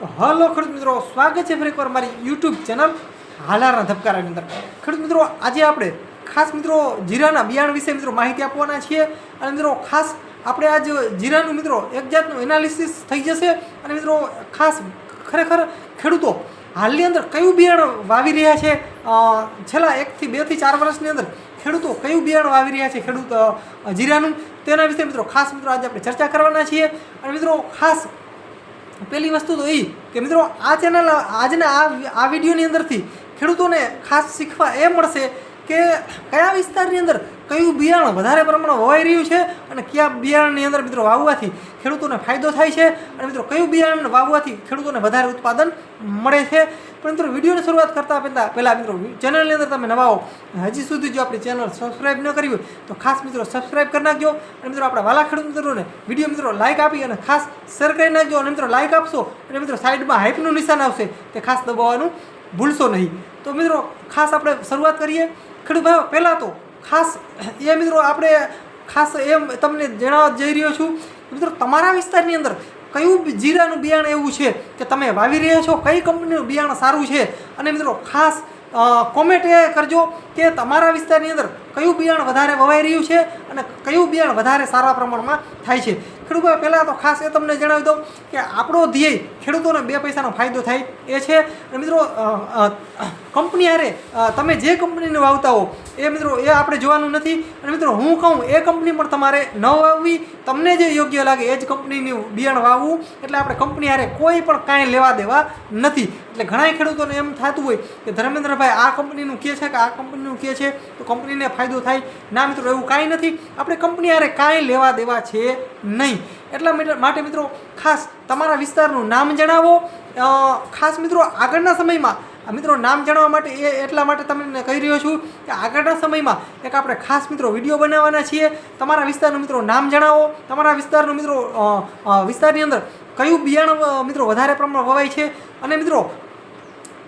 તો હલો ખેડૂત મિત્રો, સ્વાગત છે ફરી એકવાર મારી યુટ્યુબ ચેનલ હાલારના ધબકારાની અંદર. ખેડૂત મિત્રો, આજે આપણે ખાસ મિત્રો જીરાના બિયારણ વિશે મિત્રો માહિતી આપવાના છીએ અને મિત્રો ખાસ આપણે આજ જીરાનું મિત્રો એક જાતનું એનાલિસિસ થઈ જશે અને મિત્રો ખાસ ખરેખર ખેડૂતો હાલની અંદર કયું બિયારણ વાવી રહ્યા છે? છેલ્લા એકથી બેથી ચાર વર્ષની અંદર ખેડૂતો કયું બિયારણ વાવી રહ્યા છે ખેડૂત જીરાનું? તેના વિશે મિત્રો ખાસ મિત્રો આજે આપણે ચર્ચા કરવાના છીએ. અને મિત્રો ખાસ પહેલી વસ્તુ તો એ કે મિત્રો, આ ચેનલ આજના આ આ વિડીયોની અંદરથી ખેડૂતોને ખાસ શીખવા એ મળશે કે કયા વિસ્તારની અંદર કયું બિયારણ વધારે પ્રમાણમાં વવાઈ રહ્યું છે અને કયા બિયારણની અંદર મિત્રો વાવવાથી ખેડૂતોને ફાયદો થાય છે? અને મિત્રો, કયું બિયારણ વાવવાથી ખેડૂતોને વધારે ઉત્પાદન મળે છે? પણ મિત્રો, વિડીયોની શરૂઆત કરતાં પહેલાં પહેલાં મિત્રો, ચેનલની અંદર તમે નવા હો, હજી સુધી જો આપણી ચેનલ સબસ્ક્રાઈબ ન કરી હોય, તો ખાસ મિત્રો સબસ્ક્રાઈબ કરી નાખજો. અને મિત્રો, આપણા વાલા ખેડૂત મિત્રોને વીડિયો મિત્રો લાઇક આપી અને ખાસ શેર કરી નાખજો. અને મિત્રો લાઇક આપશો અને મિત્રો સાઈડમાં હાઇપનું નિશાન આવશે. તે ખાસ દબાવવાનું ભૂલશો નહીં. તો મિત્રો, ખાસ આપણે શરૂઆત કરીએ. ખેડૂત ભાઈઓ, પહેલાં તો ખાસ એ મિત્રો આપણે ખાસ એમ તમને જણાવવા જઈ રહ્યો છું, મિત્રો તમારા વિસ્તારની અંદર કયું જીરાનું બિયાણ એવું છે કે તમે વાવી રહ્યા છો, કઈ કંપનીનું બિયાણ સારું છે? અને મિત્રો ખાસ કોમેન્ટ એ કરજો કે તમારા વિસ્તારની અંદર કયું બિયાણ વધારે વવાઈ રહ્યું છે અને કયું બિયાણ વધારે સારા પ્રમાણમાં થાય છે. ખેડૂતો પહેલાં તો ખાસ એ તમને જણાવી દઉં કે આપણો ધ્યેય ખેડૂતોને બે પૈસાનો ફાયદો થાય એ છે. અને મિત્રો કંપની હારે તમે જે કંપનીને વાવતા હો એ મિત્રો, એ આપણે જોવાનું નથી. અને મિત્રો, હું કહું, એ કંપની પણ તમારે ન વાવવી. તમને જે યોગ્ય લાગે, એ જ કંપનીનું બિયાણ વાવવું. એટલે આપણે કંપની હારે કોઈ પણ કાંઈ લેવા દેવા નથી. એટલે ઘણા ખેડૂતોને એમ થતું હોય કે, ધર્મેન્દ્રભાઈ, આ કંપનીનું કહે છે કે આ કંપનીનું કહે છે? તો કંપનીને ફાયદો થાય. ના મિત્રો, એવું કાંઈ નથી. આપણે કંપની હારે કાંઈ લેવા દેવા છે નહીં. એટલા માટે મિત્રો, ખાસ તમારા વિસ્તારનું નામ જણાવો. ખાસ મિત્રો, આગળના સમયમાં મિત્રો, નામ જાણવા માટે એ એટલા માટે તમને કહી રહ્યો છું કે આગળના સમયમાં એક આપણે ખાસ મિત્રો વીડિયો બનાવવાના છીએ. તમારા વિસ્તારનું મિત્રો નામ જણાવો. તમારા વિસ્તારનું મિત્રો વિસ્તારની અંદર કયું બિયારણ મિત્રો, વધારે પ્રમાણમાં વવાય છે? અને મિત્રો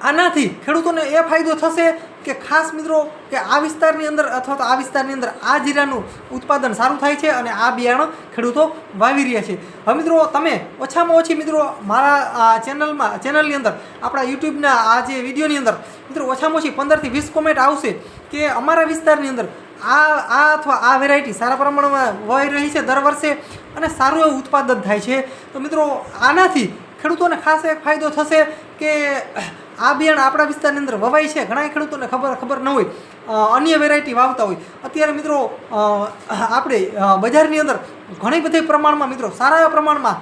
આનાથી ખેડૂતોને એ ફાયદો થશે કે ખાસ મિત્રો કે આ વિસ્તારની અંદર અથવા તો આ વિસ્તારની અંદર આ જીરાનું ઉત્પાદન સારું થાય છે અને આ બિયારણ ખેડૂતો વાવી રહ્યા છે. હવે મિત્રો, તમે ઓછામાં ઓછી મિત્રો મારા આ ચેનલમાં, ચેનલની અંદર, આપણા યુટ્યુબના આ જે વિડીયોની અંદર, મિત્રો ઓછામાં ઓછી પંદરથી વીસ કોમેન્ટ આવશે કે અમારા વિસ્તારની અંદર આ આ અથવા આ વેરાયટી સારા પ્રમાણમાં વહી રહી છે દર વર્ષે અને સારું એવું ઉત્પાદન થાય છે. તો મિત્રો, આનાથી ખેડૂતોને ખાસ એક ફાયદો થશે કે આ બિયારણ આપણા વિસ્તારની અંદર વવાય છે. ઘણા ખેડૂતોને ખબર ખબર ન હોય. અન્ય વેરાયટી વાવતા હોય. અત્યારે મિત્રો આપણે બજારની અંદર ઘણી બધી પ્રમાણમાં મિત્રો, સારા એવા પ્રમાણમાં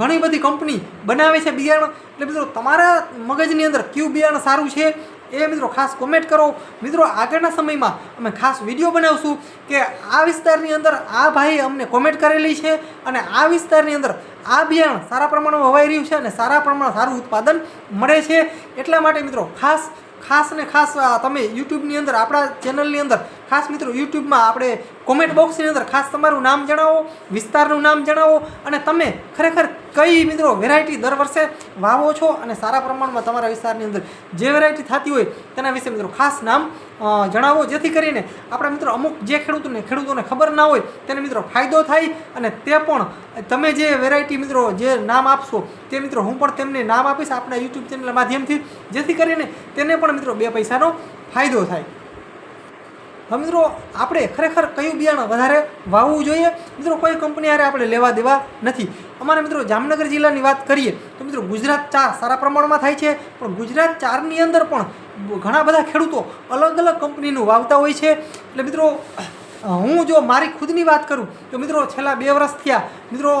ઘણી બધી કંપની બનાવે છે બિયારણ. એટલે મિત્રો, તમારા મગજની અંદર કયું બિયારણ સારું છે? એ મિત્રો ખાસ કોમેન્ટ કરો. મિત્રો, આગળના સમયમાં અમે ખાસ વીડિયો બનાવશું કે આ વિસ્તારની અંદર આ ભાઈએ અમને કોમેન્ટ કરેલી છે અને આ વિસ્તારની અંદર આ બિયારણ સારા પ્રમાણમાં વવાઈ રહ્યું છે અને સારા પ્રમાણમાં સારું ઉત્પાદન મળે છે. એટલા માટે મિત્રો ખાસ ખાસ ને ખાસ તમે યુટ્યુબની અંદર, આપણા ચેનલની અંદર ખાસ મિત્રો યુટ્યુબમાં આપણે કોમેન્ટ બોક્સની અંદર ખાસ તમારું નામ જણાવો, વિસ્તારનું નામ જણાવો અને તમે ખરેખર કઈ મિત્રો વેરાયટી દર વર્ષે વાવો છો અને સારા પ્રમાણમાં તમારા વિસ્તારની અંદર જે વેરાયટી થતી હોય તેના વિશે મિત્રો ખાસ નામ જણાવો. જેથી કરીને આપણા મિત્રો અમુક જે ખેડૂતોને ખેડૂતોને ખબર ના હોય તેને મિત્રો ફાયદો થાય અને તે પણ તમે જે વેરાયટી મિત્રો જે નામ આપશો તે મિત્રો હું પણ તેમને નામ આપીશ આપણા યુટ્યુબ ચેનલ માધ્યમથી. જેથી કરીને તેને પણ મિત્રો બે પૈસાનો ફાયદો થાય. હવે મિત્રો, આપણે ખરેખર કયું બિયારણ વધારે વાવવું જોઈએ? મિત્રો, કોઈ કંપની હારે આપણે લેવા દેવા નથી. અમારે મિત્રો જામનગર જિલ્લાની વાત કરીએ, તો મિત્રો ગુજરાત ચાર સારા પ્રમાણમાં થાય છે. પણ ગુજરાત ચારની અંદર પણ ઘણા બધા ખેડૂતો અલગ અલગ કંપનીનું વાવતા હોય છે. એટલે મિત્રો, હું જો મારી ખુદની વાત કરું, તો મિત્રો છેલ્લા બે વર્ષ થયા, મિત્રો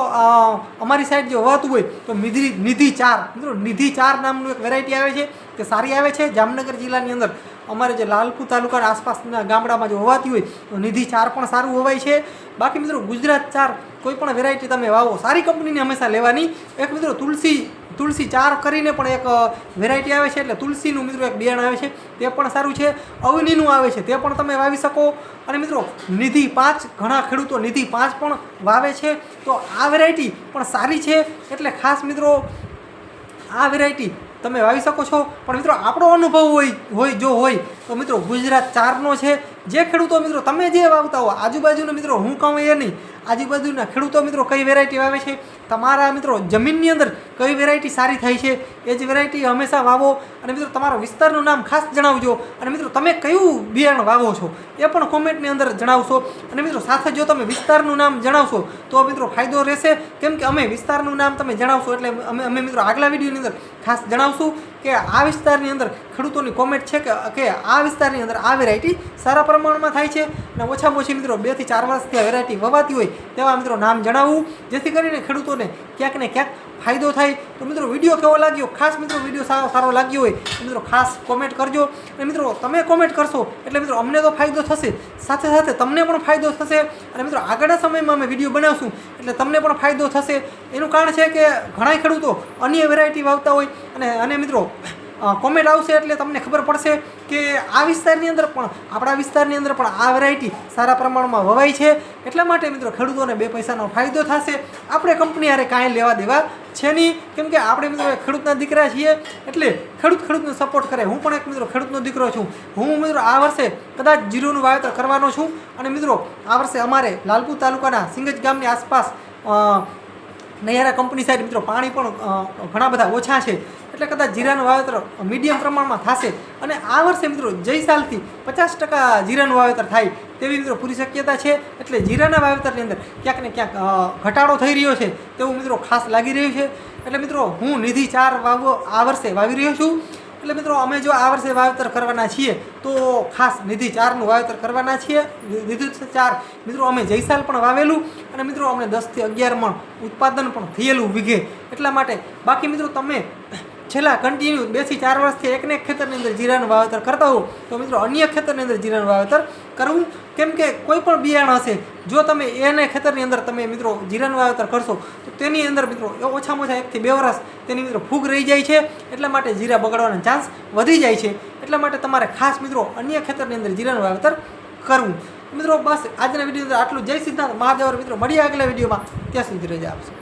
અમારી સાઈડ જે હોવાતું હોય, તો નિધિ નિધિ ચાર, મિત્રો નિધિ ચાર નામનું એક વેરાયટી આવે છે, તે સારી આવે છે જામનગર જિલ્લાની અંદર. અમારે જે લાલપુર તાલુકાના આસપાસના ગામડામાં જો હોવાતી હોય, તો નિધિ ચાર પણ સારું હોવાય છે. બાકી મિત્રો, ગુજરાત ચાર કોઈ પણ વેરાયટી તમે વાવો, સારી કંપનીની હંમેશા લેવાની. એક મિત્રો, તુલસી તુલસી ચાર કરીને પણ એક વેરાયટી આવે છે, એટલે તુલસીનું મિત્રો એક બિયારણ આવે છે, તે પણ સારું છે. અવનીનું આવે છે, તે પણ તમે વાવી શકો. અને મિત્રો, નિધિ પાંચ, ઘણા ખેડૂતો નિધિ પાંચ પણ વાવે છે. તો આ વેરાયટી પણ સારી છે. એટલે ખાસ મિત્રો, આ વેરાયટી તમે વાવી શકો છો. પણ મિત્રો, આપણો અનુભવ હોય હોય જો હોય, તો મિત્રો, ગુજરાત ચારનો છે. જે ખેડૂતો મિત્રો, તમે જે વાવતા હો, આજુબાજુના મિત્રો, હું કહું એ નહીં. આજુબાજુના ખેડૂતો મિત્રો, કઈ વેરાયટી વાવે છે? તમારા મિત્રો જમીનની અંદર કઈ વેરાયટી સારી થાય છે? એ જ વેરાયટી હંમેશા વાવો. અને મિત્રો, તમારા વિસ્તારનું નામ ખાસ જણાવજો. અને મિત્રો, તમે કયું બિયારણ વાવો છો? એ પણ કોમેન્ટની અંદર જણાવશો. અને મિત્રો, સાથે જો તમે વિસ્તારનું નામ જણાવશો, તો મિત્રો ફાયદો રહેશે. કેમ કે અમે વિસ્તારનું નામ તમે જણાવશો એટલે અમે અમે મિત્રો આગલા વિડીયોની અંદર ખાસ જણાવશું કે આ વિસ્તારની અંદર ખેડૂતોની કોમેન્ટ છે કે આ વિસ્તારની અંદર આ વેરાયટી સારા પ્રમાણમાં થાય છે. અને ઓછામાં ઓછી મિત્રો બેથી ચાર વર્ષથી આ વેરાયટી વવાતી હોય તેવા મિત્રો નામ જણાવવું જેથી કરીને ખેડૂતોને ક્યાંક ને ક્યાંક ફાયદો થાય. તો મિત્રો, વીડિયો કેવો લાગ્યો? ખાસ મિત્રો, વીડિયો સારો સારો લાગ્યો હોય તો મિત્રો ખાસ કોમેન્ટ કરજો. અને મિત્રો, તમે કોમેન્ટ કરશો એટલે મિત્રો અમને તો ફાયદો થશે. સાથે સાથે તમને પણ ફાયદો થશે. અને મિત્રો, આગળના સમયમાં અમે વીડિયો બનાવશું એટલે તમને પણ ફાયદો થશે. એનું કારણ છે કે ઘણા ખેડૂતો અન્ય વેરાયટી વાવતા હોય અને અને મિત્રો કોમેન્ટ આવશે એટલે તમને ખબર પડશે કે આ વિસ્તારની અંદર પણ, આપણા વિસ્તારની અંદર પણ આ વેરાયટી સારા પ્રમાણમાં વવાય છે. એટલા માટે મિત્રો ખેડૂતોને બે પૈસાનો ફાયદો થશે. આપણે કંપની હારે કાંઈ લેવા દેવા છે નહીં. કેમ કે આપણે મિત્રો ખેડૂતના દીકરા છીએ, એટલે ખેડૂત ખેડૂતને સપોર્ટ કરે. હું પણ એક મિત્રો ખેડૂતનો દીકરો છું. હું મિત્રો આ વર્ષે કદાચ જીરુનું વાવેતર કરવાનો છું. અને મિત્રો, આ વર્ષે અમારે લાલપુર તાલુકાના સિંગજ ગામની આસપાસ નૈયારા કંપની સાઈડ મિત્રો પાણી પણ ઘણા બધા ઓછા છે. એટલે કદાચ જીરાનું વાવેતર મીડિયમ પ્રમાણમાં થશે. અને આ વર્ષે મિત્રો જય સાલથી પચાસ ટકા જીરાનું વાવેતર થાય તેવી મિત્રો પૂરી શક્યતા છે. એટલે જીરાના વાવેતરની અંદર ક્યાંક ને ક્યાંક ઘટાડો થઈ રહ્યો છે તેવું મિત્રો ખાસ લાગી રહ્યું છે. એટલે મિત્રો હું નિધિ ચાર વાવો આ વર્ષે વાવી રહ્યો છું. એટલે મિત્રો અમે જો આ વર્ષે વાવેતર કરવાના છીએ તો ખાસ નિધિ ચારનું વાવેતર કરવાના છીએ. નિધિ ચાર મિત્રો અમે જયસાલ પણ વાવેલું અને મિત્રો અમને દસથી અગિયાર મણ ઉત્પાદન પણ થયેલું વીઘે. એટલા માટે બાકી મિત્રો તમે છેલ્લા કન્ટિન્યુ બેથી ચાર વર્ષથી એકને એક ખેતરની અંદર જીરાનું વાવેતર કરતા હોઉં તો મિત્રો અન્ય ખેતરની અંદર જીરાનું વાવેતર કરવું. કેમ કે કોઈ પણ બિયારણ હશે, જો તમે એને ખેતરની અંદર તમે મિત્રો જીરાનું વાવેતર કરશો, તો તેની અંદર મિત્રો એ ઓછામાં ઓછા એકથી બે વર્ષ તેની મિત્રો ફૂગ રહી જાય છે, એટલા માટે જીરા બગડવાનો ચાન્સ વધી જાય છે. એટલા માટે તમારે ખાસ મિત્રો અન્ય ખેતરની અંદર જીરાનું વાવેતર કરવું. મિત્રો બસ આજના વીડિયો અંદર આટલું. જય સિદ્ધાંત મહાદેવર મિત્રો મળીએ આગલા વિડીયોમાં. ત્યાં સુધી રજા આપશો.